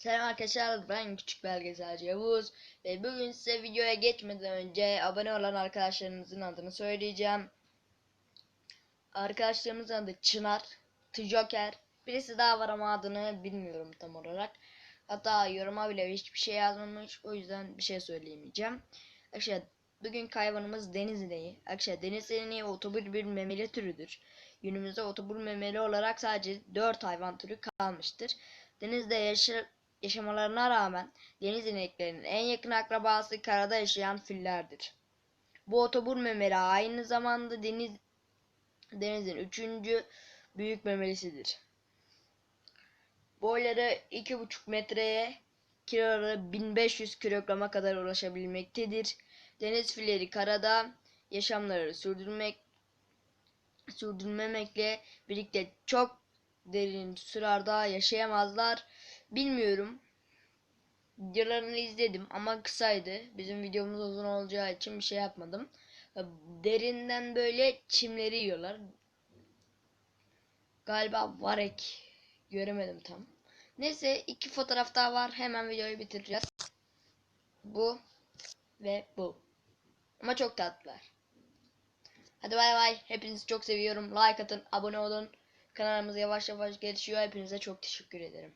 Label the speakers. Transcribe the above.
Speaker 1: Selam arkadaşlar ben küçük belgeselci Yavuz ve bugün size videoya geçmeden önce abone olan arkadaşlarımızın adını söyleyeceğim. Arkadaşlarımızın adı Çınar, Tjoker, birisi daha var ama adını bilmiyorum tam olarak. Hatta yoruma bile hiçbir şey yazmamış o yüzden bir şey söyleyemeyeceğim. Arkadaşlar bugün hayvanımız deniz ineği. Arkadaşlar deniz ineği bir memeli türüdür. Günümüzde otobur memeli olarak sadece 4 hayvan türü kalmıştır. Denizde yaşa yaşamalarına rağmen deniz ineklerinin en yakın akrabası karada yaşayan fillerdir. Bu otobur memeli aynı zamanda deniz denizin üçüncü büyük memelisidir. Boyları 2,5 metreye kiloları 1500 kilograma kadar ulaşabilmektedir. Deniz filleri karada yaşamları sürdürmek sürdürmemekle birlikte çok derin sularda yaşayamazlar. Bilmiyorum. Videolarını izledim ama kısaydı. Bizim videomuz uzun olacağı için bir şey yapmadım. Derinden böyle çimleri yiyorlar. Galiba varek. Göremedim tam. Neyse iki fotoğraf daha var. Hemen videoyu bitireceğiz. Bu ve bu. Ama çok tatlılar. Hadi bay bay. Hepinizi çok seviyorum. Like atın, abone olun. Kanalımız yavaş yavaş gelişiyor. Hepinize çok teşekkür ederim.